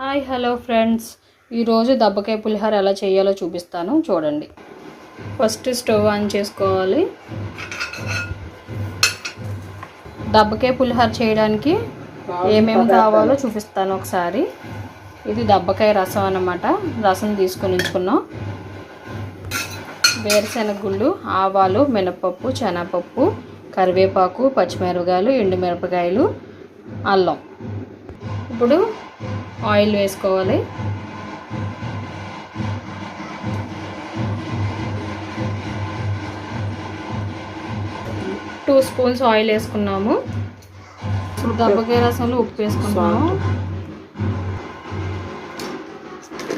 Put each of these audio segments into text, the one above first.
Hi hello friends. ఈరోజు దబ్బకాయ పులిహోర ఎలా చేయాలో చూపిస్తాను. చూడండి. ఫస్ట్ స్టవ్ ఆన్ చేసుకోవాలి. దబ్బకాయ పులిహోర చేయడానికి ఏమేమి కావాలో చూపిస్తాను ఒకసారి. ఇది దబ్బకాయ రసం అన్నమాట. రసం తీసుకొని ఉంచుకున్నాం. వేరుశెనగ గుళ్ళు ఆవాలు మినపప్పు శనగపప్పు కరివేపాకు పచ్చిమిరపకాయలు ఎండుమిరపకాయలు అల్లం. ఇప్పుడు ఆయిల్ వేసుకోవాలి. టూ స్పూన్స్ ఆయిల్ వేసుకున్నాము. ఇప్పుడు దబ్బకాయ రసంలో ఉప్పు వేసుకున్నాము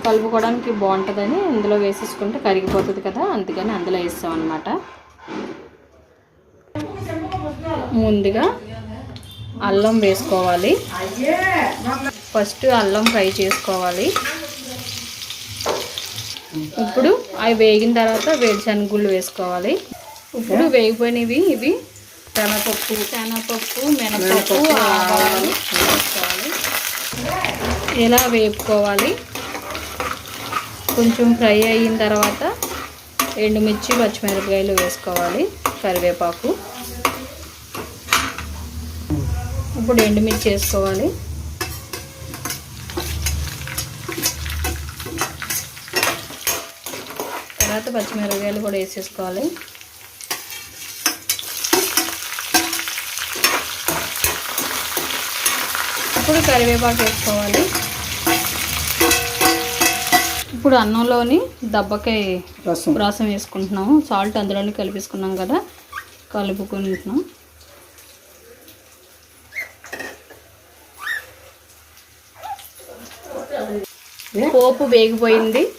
కలుపుకోవడానికి బాగుంటుందని ఇందులో వేసేసుకుంటే కరిగిపోతుంది కదా అందుకని అందులో వేస్తాం అనమాట ముందుగా అల్లం వేసుకోవాలి. ఫస్ట్ అల్లం ఫ్రై చేసుకోవాలి. ఇప్పుడు అవి వేగిన తర్వాత వేడిశనగుళ్ళు వేసుకోవాలి. ఇప్పుడు వేగిపోయినవి ఇవి శనగపప్పు శనగపప్పు మినపప్పు ఆవాలు వేసుకోవాలి. ఇలా వేపుకోవాలి? కొంచెం ఫ్రై అయిన తర్వాత ఎండుమిర్చి పచ్చిమిరపకాయలు వేసుకోవాలి కరివేపాకు. ఇప్పుడు ఎండుమిర్చి వేసుకోవాలి. తర్వాత పచ్చిమిరపకాయలు కూడా వేసేసుకోవాలి. ఇప్పుడు కరివేపాకు వేసుకోవాలి. ఇప్పుడు అన్నంలోని దబ్బకాయ రసం. రసం వేసుకుంటున్నాము. సాల్ట్ అందులోనే కలిపేసుకున్నాం కదా. కలుపుకుంటున్నాం. పోపు వేగిపోయింది.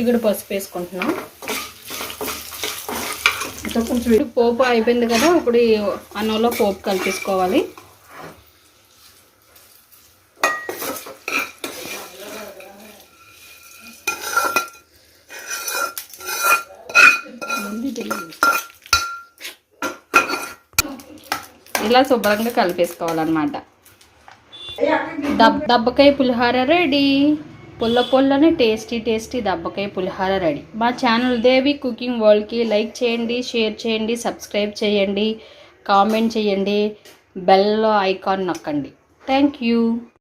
ఇప్పుడు పసుపు వేసుకుంటున్నాం. ఇంకా కొంచెం పోపు అయిపోయింది కదా ఇప్పుడు ఈ అన్నంలో పోపు కలిపేసుకోవాలి. ఇలా శుభ్రంగా కలిపేసుకోవాలన్నమాట. దబ్ దబ్బకాయ పులిహార రెడీ. పుల్ల పుల్లని టేస్టీ టేస్టీ దబ్బకాయ పులిహార రెడీ. మా ఛానల్ దేవి కుకింగ్ వరల్డ్కి లైక్ చేయండి షేర్ చేయండి సబ్స్క్రైబ్ చేయండి కామెంట్ చేయండి బెల్ ఐకాన్ నొక్కండి. Thank you